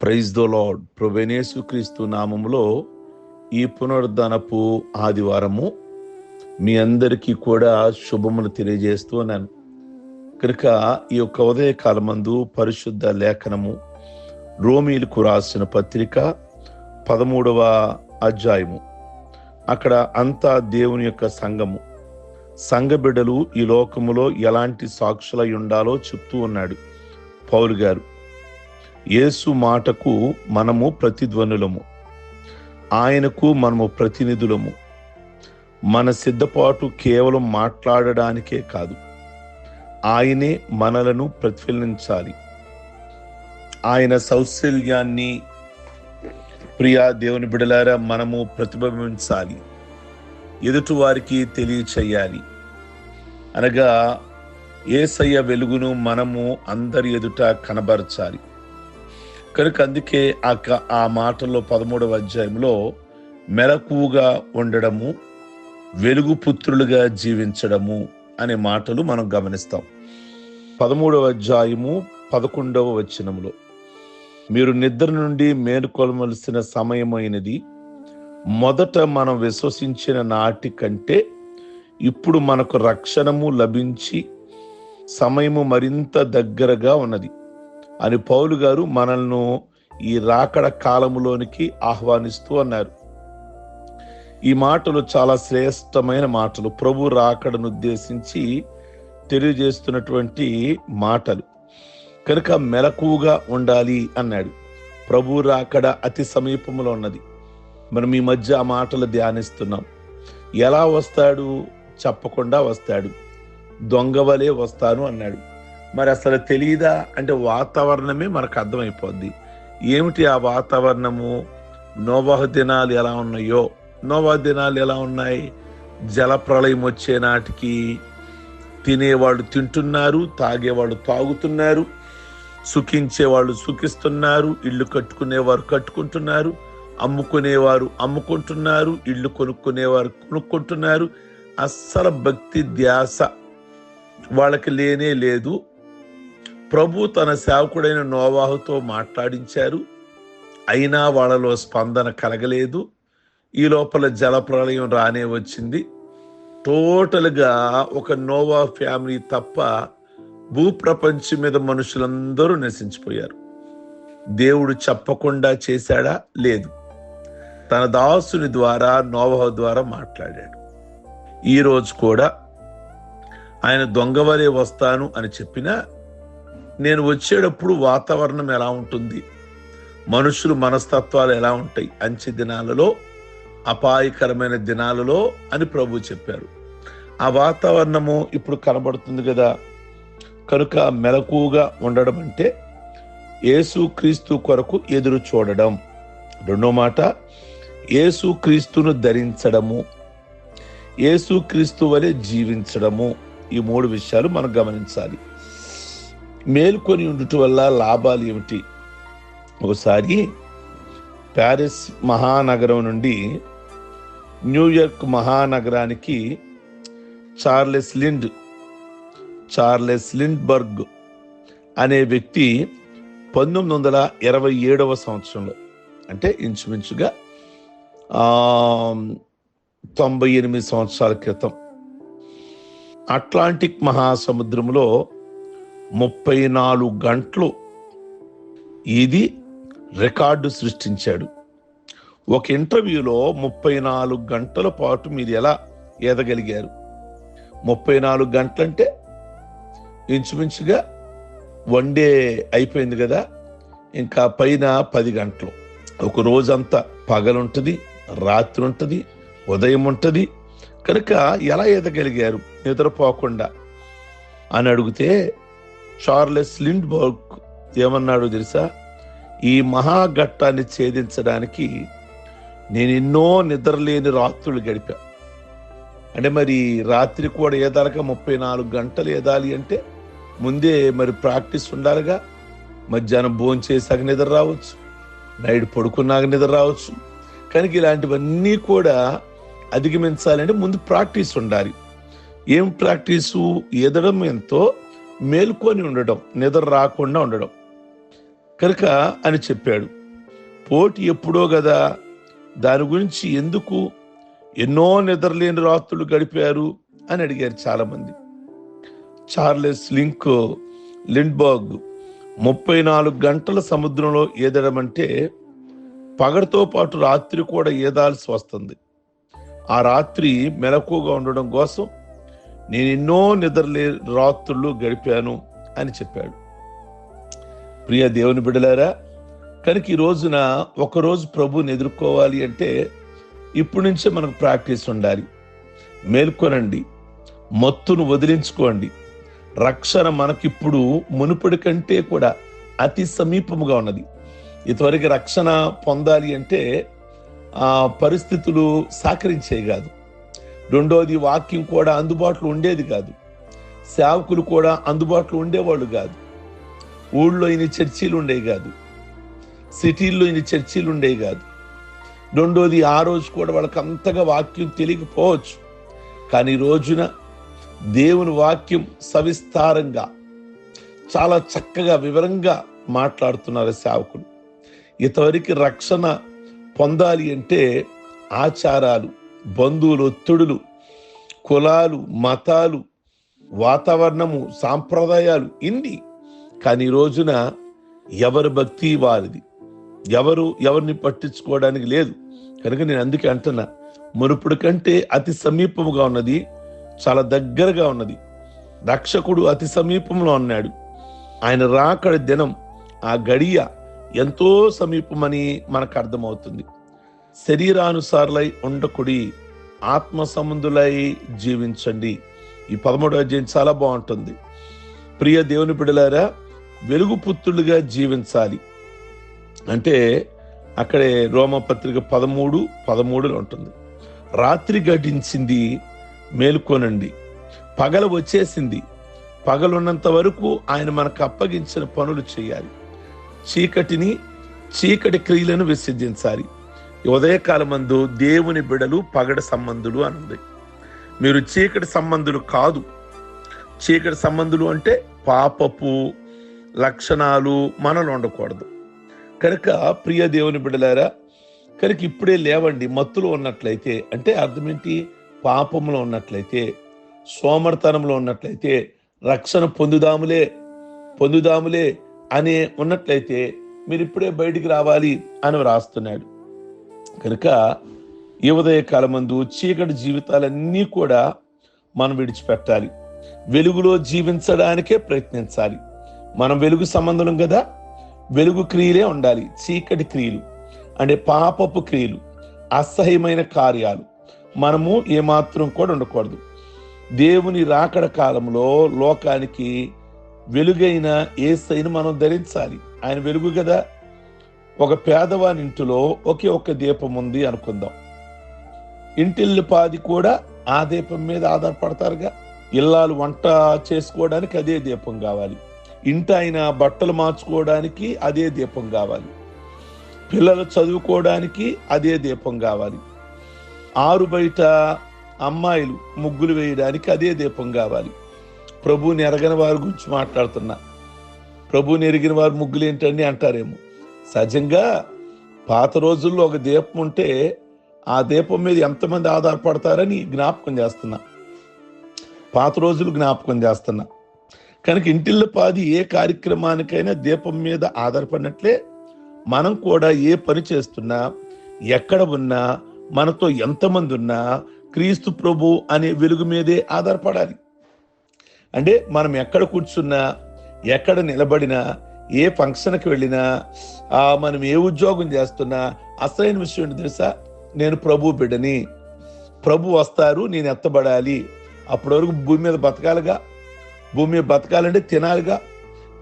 Praise the lord ప్రొవెనేసు క్రీస్తు నామములో ఈ పునరుద్ధనపు ఆదివారము మీ అందరికీ కూడా శుభములు తెలియజేస్తూ ఉన్నాను. కనుక ఈ యొక్క ఉదయకాలమందు పరిశుద్ధ లేఖనము రోమీలకు రాసిన పత్రిక పదమూడవ అధ్యాయము. అక్కడ అంతా దేవుని యొక్క సంఘము. సంఘబిడ్డలు ఈ లోకములో ఎలాంటి సాక్షులై ఉండాలో చెప్తూ ఉన్నాడు పౌలు గారు. యేసు మాటకు మనము ప్రతిధ్వనులము. ఆయనకు మనము ప్రతినిధులము. మన సిద్ధపాటు కేవలం మాట్లాడడానికే కాదు. ఆయనే మనలను ప్రతిఫలించాలి. ఆయన సౌశల్యాన్ని ప్రియా దేవుని బిడలారా మనము ప్రతిబింబించాలి. ఎదుటి వారికి తెలియచేయాలి. అనగా ఏసయ్య వెలుగును మనము అందరి ఎదుట కనబరచాలి. కనుక అందుకే ఆ క- ఆ మాటల్లో పదమూడవ అధ్యాయంలో మెలకువగా ఉండడము వెలుగు పుత్రులుగా జీవించడము అనే మాటలు మనం గమనిస్తాం. పదమూడవ అధ్యాయము పదకొండవ వచనములో. మీరు నిద్ర నుండి మేలుకొలవలసిన సమయమైనది మొదట మనం విశ్వసించిన నాటి కంటే ఇప్పుడు మనకు రక్షణము లభించి సమయము మరింత దగ్గరగా ఉన్నది. అని పౌలు గారు మనల్ని ఈ రాకడ కాలములోనికి ఆహ్వానిస్తూ అన్నారు. ఈ మాటలు చాలా శ్రేష్టమైన మాటలు. ప్రభు రాకడను ఉద్దేశించి తెలియజేస్తున్నటువంటి మాటలు. కనుక మెలకువగా ఉండాలి అన్నాడు. ప్రభు రాకడ అతి సమీపంలో ఉన్నది. మనం ఈ మధ్య ఆ మాటలు ధ్యానిస్తున్నాం. ఎలా వస్తాడు? చెప్పకుండా వస్తాడు. దొంగవలే వస్తాను అన్నాడు. మరి అసలు తెలియదా అంటే వాతావరణమే మనకు అర్థమైపోద్ది. ఏమిటి ఆ వాతావరణము? నోవాహ దినాలు ఎలా ఉన్నాయో? నోవా దినాలు ఎలా ఉన్నాయి? జలప్రళయం వచ్చే నాటికి తినేవాళ్ళు తింటున్నారు తాగేవాళ్ళు తాగుతున్నారు సుఖించేవాళ్ళు సుఖిస్తున్నారు ఇల్లు కట్టుకునేవారు కట్టుకుంటున్నారు అమ్ముకునేవారు అమ్ముకుంటున్నారు ఇల్లు కొనుక్కునేవారు కొనుక్కుంటున్నారు. అస్సలు భక్తి ధ్యాస వాళ్ళకి లేనే లేదు. ప్రభు తన సేవకుడైన నోవాహుతో మాట్లాడించారు. అయినా వాళ్ళలో స్పందన కలగలేదు. ఈ లోపల జలప్రలయం రానే వచ్చింది. టోటల్గా ఒక నోవా ఫ్యామిలీ తప్ప భూప్రపంచం మీద మనుషులందరూ నశించిపోయారు దేవుడు చెప్పకుండా చేశాడా? లేదు. తన దాసుని ద్వారా నోవహ ద్వారా మాట్లాడాడు. ఈరోజు కూడా ఆయన దొంగవలే వస్తాను అని చెప్పినా నేను వచ్చేటప్పుడు వాతావరణం ఎలా ఉంటుంది? మనుషులు మనస్తత్వాలు ఎలా ఉంటాయి? అంచె దినాలలో అపాయకరమైన దినాలలో అని ప్రభు చెప్పారు. ఆ వాతావరణము ఇప్పుడు కనబడుతుంది కదా. కనుక మెలకువగా ఉండడం అంటే యేసు క్రీస్తు కొరకు ఎదురు చూడడం. రెండో మాట యేసు క్రీస్తును ధరించడము. యేసు క్రీస్తు వలె జీవించడము. ఈ మూడు విషయాలు మనం గమనించాలి. మేల్కొని ఉండుట వల్ల లాభాలు ఏమిటి? ఒకసారి ప్యారిస్ మహానగరం నుండి న్యూయార్క్ మహానగరానికి చార్లెస్ లిండ్ చార్లెస్ లిండ్బర్గ్ అనే వ్యక్తి పంతొమ్మిది వందల ఇరవై ఏడవ సంవత్సరంలో అంటే ఇంచుమించుగా తొంభై ఎనిమిది సంవత్సరాల క్రితం అట్లాంటిక్ మహాసముద్రంలో ముప్పై నాలుగు గంటలు ఇది రికార్డు సృష్టించాడు. ఒక ఇంటర్వ్యూలో ముప్పై నాలుగు గంటల పాటు మీరు ఎలా ఎదగలిగారు ముప్పై నాలుగు గంటలంటే ఇంచుమించుగా వన్ డే అయిపోయింది కదా ఇంకా పైన పది గంటలు. ఒక రోజంతా పగలుంటుంది రాత్రి ఉంటుంది ఉదయం ఉంటుంది కనుక ఎలా ఎదగలిగారు నిద్రపోకుండా అని అడిగితే చార్లెస్ లిండ్బర్గ్ ఏమన్నాడు తెలుసా? ఈ మహాఘట్టాన్ని ఛేదించడానికి నేను ఎన్నో నిద్రలేని రాత్రులు గడిపా. అంటే మరి రాత్రి కూడా ఏదాలక ముప్పై నాలుగు గంటలు ఏదాలి అంటే ముందే మరి ప్రాక్టీస్ ఉండాలిగా. మధ్యాహ్నం భోజనం చేశాక నిద్ర రావచ్చు. నైట్ పడుకున్నాక నిద్ర రావచ్చు. కనుక ఇలాంటివన్నీ కూడా అధిగమించాలంటే ముందు ప్రాక్టీస్ ఉండాలి. ఏం ప్రాక్టీసు? ఎదడం ఎంతో మేల్కొని ఉండడం నిద్ర రాకుండా ఉండడం. కనుక అని చెప్పాడు. పోటీ ఎప్పుడో కదా దాని గురించి ఎందుకు ఎన్నో నిద్రలేని రాత్రులు గడిపారు అని అడిగారు చాలామంది. చార్లెస్ లింక్ లిండ్బర్గ్ ముప్పై నాలుగు గంటల సముద్రంలో ఈదడం అంటే పగటితో పాటు రాత్రి కూడా ఈదాల్సి వస్తుంది. ఆ రాత్రి మెలకుగా ఉండడం కోసం నేను ఎన్నో నిద్రలే రాత్రులు గడిపాను అని చెప్పాడు. ప్రియ దేవుని బిడలారా కనుక ఈ రోజున ఒకరోజు ప్రభుని ఎదుర్కోవాలి అంటే ఇప్పటి నుంచే మనకు ప్రాక్టీస్ ఉండాలి. మేల్కొనండి మత్తును వదిలించుకోండి. రక్షణ మనకిప్పుడు మునుపటి కంటే కూడా అతి సమీపముగా ఉన్నది. ఇంతవరకు రక్షణ పొందాలి అంటే ఆ పరిస్థితులు సహకరించే కాదు. రెండోది వాక్యం కూడా అందుబాటులో ఉండేది కాదు. సేవకులు కూడా అందుబాటులో ఉండేవాళ్ళు కాదు. ఊళ్ళో ఇన్ని చర్చీలు ఉండేవి కాదు. సిటీల్లో ఇన్ని చర్చీలు ఉండేవి కాదు. రెండోది ఆ రోజు కూడా వాళ్ళకి అంతగా వాక్యం తెలియకపోవచ్చు. కానీ రోజున దేవుని వాక్యం సవిస్తారంగా చాలా చక్కగా వివరంగా మాట్లాడుతున్నారు సేవకులు. ఇంతవరకు రక్షణ పొందాలి అంటే ఆచారాలు బంధువులు ఒత్తిడులు కులాలు మతాలు వాతావరణము సాంప్రదాయాలు ఇన్ని. కానీ ఈ రోజున ఎవరి భక్తి వారిది? ఎవరు ఎవరిని పట్టించుకోవడానికి లేదు. కనుక నేను అందుకే అంటున్నా మునుపుడు కంటే అతి సమీపముగా ఉన్నది చాలా దగ్గరగా ఉన్నది. రక్షకుడు అతి సమీపంలో ఉన్నాడు. ఆయన రాకడ దినం ఆ గడియ ఎంతో సమీపమని మనకు అర్థమవుతుంది. శరీరానుసారులై ఉండకుడి ఆత్మ సంబంధులై జీవించండి. ఈ పదమూడవ అధ్యాయం చాలా బాగుంటుంది. ప్రియ దేవుని బిడలారా వెలుగు పుత్రులుగా జీవించాలి. అంటే అక్కడే రోమపత్రిక పదమూడు పదమూడులో ఉంటుంది. రాత్రి గడించింది మేలుకోనండి. పగల వచ్చేసింది. పగలున్నంత వరకు ఆయన మనకు అప్పగించిన పనులు చేయాలి. చీకటిని చీకటి క్రియలను విసర్జించాలి. ఉదయకాలమందు దేవుని బిడలు పగడ సంబంధులు అని ఉంది మీరు చీకటి సంబంధులు కాదు. చీకటి సంబంధులు అంటే పాపపు లక్షణాలు మనలో ఉండకూడదు. కనుక ప్రియ దేవుని బిడలారా కనుక ఇప్పుడే లేవండి మత్తులో ఉన్నట్లయితే అంటే అర్థం ఏంటి? పాపంలో ఉన్నట్లయితే సోమర్తనంలో ఉన్నట్లయితే రక్షణ పొందుదాములే పొందుదాములే అనే ఉన్నట్లయితే మీరు ఇప్పుడే బయటికి రావాలి అని రాస్తున్నాడు కనుక ఈ ఉదయ కాలమందు చీకటి జీవితాలన్నీ కూడా మనం విడిచిపెట్టాలి. వెలుగులో జీవించడానికే ప్రయత్నించాలి. మనం వెలుగు సంబంధం కదా? వెలుగు క్రియలే ఉండాలి. చీకటి క్రియలు అంటే పాపపు క్రియలు అసహ్యమైన కార్యాలు. మనము ఏమాత్రం కూడా ఉండకూడదు. దేవుని రాకడ కాలంలో లోకానికి వెలుగైన ఏసైను మనం ధరించాలి. ఆయన వెలుగు కదా? ఒక పేదవాని ఇంటిలో ఒకే ఒక దీపం ఉంది అనుకుందాం. ఇంటిల్లి పాది కూడా ఆ దీపం మీద ఆధారపడతారుగా. ఇల్లాలు వంట చేసుకోవడానికి అదే దీపం కావాలి. ఇంట ఆయన బట్టలు మార్చుకోవడానికి అదే దీపం కావాలి. పిల్లలు చదువుకోవడానికి అదే దీపం కావాలి. ఆరు బయట అమ్మాయిలు ముగ్గులు వేయడానికి అదే దీపం కావాలి. ప్రభువుని ఎరగని వారి గురించి మాట్లాడుతున్నా. ప్రభుని ఎరిగిన వారు ముగ్గులు ఏంటండి అంటారేమో. సహజంగా పాత రోజుల్లో ఒక దీపం ఉంటే ఆ దీపం మీద ఎంతమంది ఆధారపడతారని జ్ఞాపకం చేస్తున్నా. పాత రోజులు జ్ఞాపకం చేస్తున్నా. కనుక ఇంటిల్లో పాది ఏ కార్యక్రమానికైనా దీపం మీద ఆధారపడినట్లే మనం కూడా ఏ పని చేస్తున్నా ఎక్కడ ఉన్నా మనతో ఎంతమంది ఉన్నా క్రీస్తు ప్రభు అనే వెలుగు మీదే ఆధారపడాలి. అంటే మనం ఎక్కడ కూర్చున్నా ఎక్కడ నిలబడినా ఏ ఫంక్షన్కి వెళ్ళినా మనం ఏ ఉద్యోగం చేస్తున్నా అసలైన విషయం ఏంటి తెలుసా? నేను ప్రభు బిడ్డని. ప్రభు వస్తారు నేను ఎత్తబడాలి. అప్పటి వరకు భూమి మీద బతకాలిగా. భూమి మీద బతకాలంటే తినాలిగా.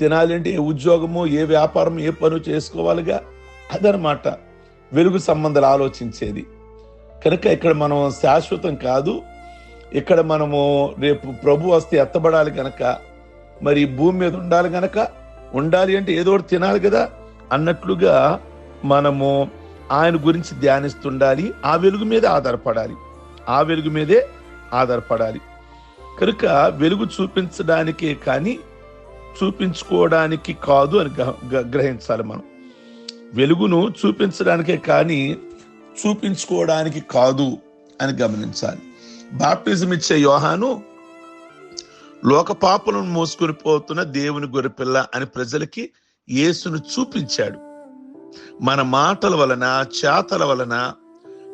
తినాలంటే ఏ ఉద్యోగము ఏ వ్యాపారం ఏ పను చేసుకోవాలిగా. అదనమాట వెలుగు సంబంధాలు ఆలోచించేది. కనుక ఇక్కడ మనం శాశ్వతం కాదు. ఇక్కడ మనము రేపు ప్రభు వస్తే ఎత్తబడాలి కనుక మరి భూమి మీద ఉండాలి కనుక ఉండాలి అంటే ఏదో ఒకటి తినాలి కదా అన్నట్లుగా మనము ఆయన గురించి ధ్యానిస్తుండాలి ఆ వెలుగు మీద ఆధారపడాలి. ఆ వెలుగు మీదే ఆధారపడాలి. కనుక వెలుగు చూపించడానికే కానీ చూపించుకోవడానికి కాదు అని గ- గ- గ్రహించాలి మనం. వెలుగును చూపించడానికే కానీ చూపించుకోవడానికి కాదు అని గమనించాలి. బాప్టిజం ఇచ్చే యోహాను లోక పాపలను మోసుకొని పోతున్న దేవుని గొర్రెపిల్ల అని ప్రజలకి యేసును చూపించాడు. మన మాటల వలన చేతల వలన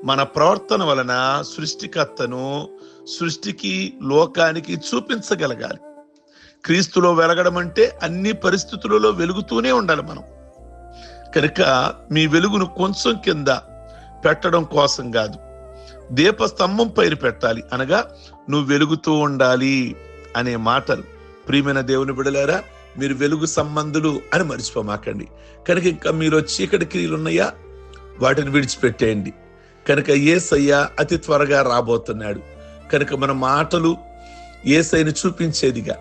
మన ప్రవర్తన వలన సృష్టికర్తను సృష్టికి లోకానికి చూపించగలగాలి. క్రీస్తులో వెలగడం అంటే అన్ని పరిస్థితులలో వెలుగుతూనే ఉండాలి మనం. కనుక మీ వెలుగును కొంచెం కింద పెట్టడం కోసం కాదు దీపస్తంభం పైన పెట్టాలి అనగా నువ్వు వెలుగుతూ ఉండాలి. అనే మాటలు. ప్రియమైన దేవుని బిడలారా మీరు వెలుగు సంబంధులు అని మర్చిపోమాకండి. కనుక ఇంకా మీలో చీకటి క్రియలు ఉన్నాయా? వాటిని విడిచిపెట్టేయండి. కనుక ఏసయ్య అతి త్వరగా రాబోతున్నాడు. కనుక మన మాటలు ఏసైని చూపించేదిగా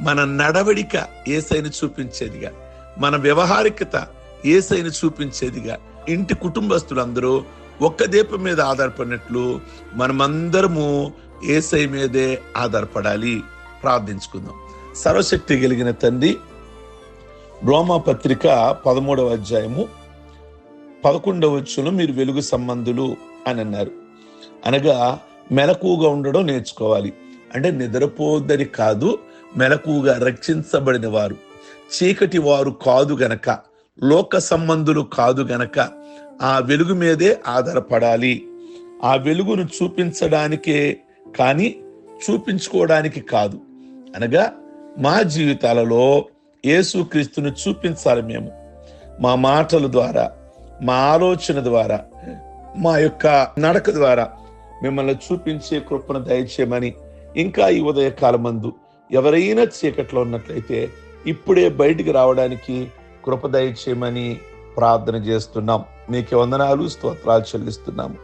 మన నడవడిక ఏసైని చూపించేదిగా మన వ్యవహారికత ఏసైని చూపించేదిగా ఇంటి కుటుంబస్తులందరూ ఒక్క దీపం మీద ఆధారపడినట్లు మనమందరము ఏసై మీదే ఆధారపడాలి. ప్రార్థించుకుందాం. సర్వశక్తి కలిగిన తండ్రి రోమా పత్రిక పదమూడవ అధ్యాయము పదకొండవ వచ్చును మీరు వెలుగు సంబంధులు అని అన్నారు. అనగా మెలకుగా ఉండడం నేర్చుకోవాలి. అంటే నిద్రపోద్దని కాదు మెలకుగా రక్షించబడిన వారు. చీకటి వారు కాదు గనక లోక సంబంధులు కాదు గనక ఆ వెలుగు మీదే ఆధారపడాలి. ఆ వెలుగును చూపించడానికే కానీ చూపించుకోవడానికి కాదు. అనగా మా జీవితాలలో యేసుక్రీస్తును చూపించాలి మేము. మా మాటల ద్వారా మా ఆలోచన ద్వారా మా యొక్క నడక ద్వారా మిమ్మల్ని చూపించే కృపను దయచేయమని ఇంకా ఈ ఉదయ కాలమందు ఎవరైనా చీకట్లో ఉన్నట్లయితే ఇప్పుడే బయటికి రావడానికి కృప దయచేయమని ప్రార్థన చేస్తున్నాం. మీకు వందనాలు స్తోత్రాలు చెల్లిస్తున్నాము.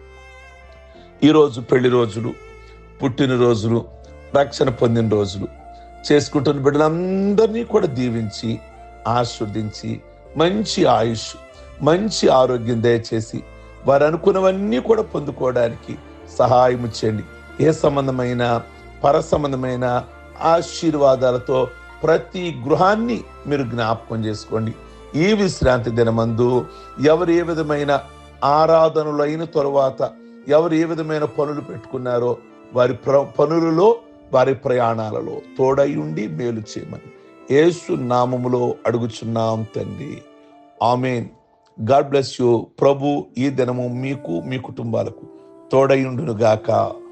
ఈరోజు పెళ్ళి రోజులు పుట్టినరోజులు రక్షణ పొందిన రోజులు చేసుకుంటున్న బిడ్డలందరినీ కూడా దీవించి ఆస్వాదించి మంచి ఆయుష్ మంచి ఆరోగ్యం దయచేసి వారు అనుకున్నవన్నీ కూడా పొందుకోవడానికి సహాయం చేయండి. ఏ సంబంధమైన పర సంబంధమైన ఆశీర్వాదాలతో ప్రతి గృహాన్ని మీరు జ్ఞాపకం చేసుకోండి. ఈ విశ్రాంతి దినమందు ఎవరు ఏ విధమైన ఆరాధనలు అయిన తరువాత ఎవరు ఏ విధమైన పనులు పెట్టుకున్నారో వారి ప్ర పనులలో వారి ప్రయాణాలలో తోడయుండి మేలు చేయమని ఏసు నామములో అడుగుచున్నాం తండ్రి. ఆమెన్. God bless you. ప్రభు ఈ దినము మీకు మీ కుటుంబాలకు తోడయుండునుగాక. గాక